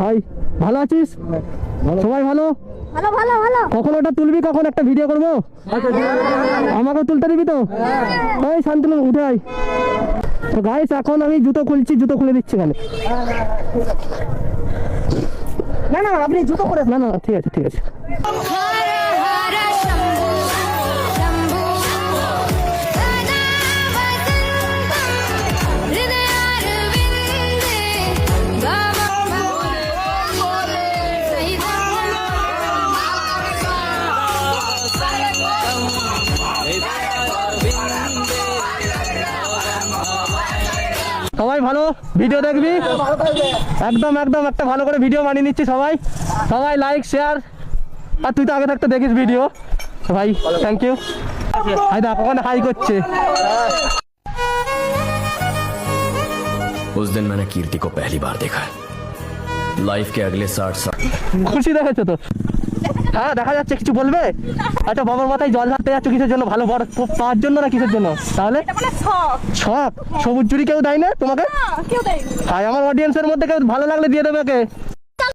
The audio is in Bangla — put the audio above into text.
হাই ভালো আছিস? সবাই ভালো? ভালো ভালো ভালো। কখন ওটা তুলবি? কখন একটা ভিডিও করব? আমাকে তুলতে দিবি তো? ওই শান্তনু উঠে আয়। তো গাইস এখন আমি জুতো খুলছি জুতো খুলে দিচ্ছি এখানে। না না আপনি জুতো করে না না ঠিক আছে ঠিক আছে। সবাই ভালো ভিডিও দেখবি একদম একদম একটা ভালো করে ভিডিও বানিয়ে নিচ্ছি সবাই সবাই লাইক শেয়ার আর তুই তো আগে থাকতে দেখিস ভিডিও ভাই থ্যাংক ইউ হাই দেখ ওখানে হাই করছে उस दिन मैंने कीर्ति को पहली बार देखा लाइफ के अगले साठ साल খুশি দেখেছো তো হ্যাঁ দেখা যাচ্ছে কিছু বলবে? আচ্ছা বাবার মাথায় জল ঝাড়তে যাচ্ছ কিসের জন্য? ভালো বড় পাওয়ার জন্য না কিসের জন্য? তাহলে? সব সবুজ চুরি কেউ দেয় না তোমাকে? আর আমার অডিয়েন্সের মধ্যে কেউ ভালো লাগলে দিয়ে দেবে ওকে।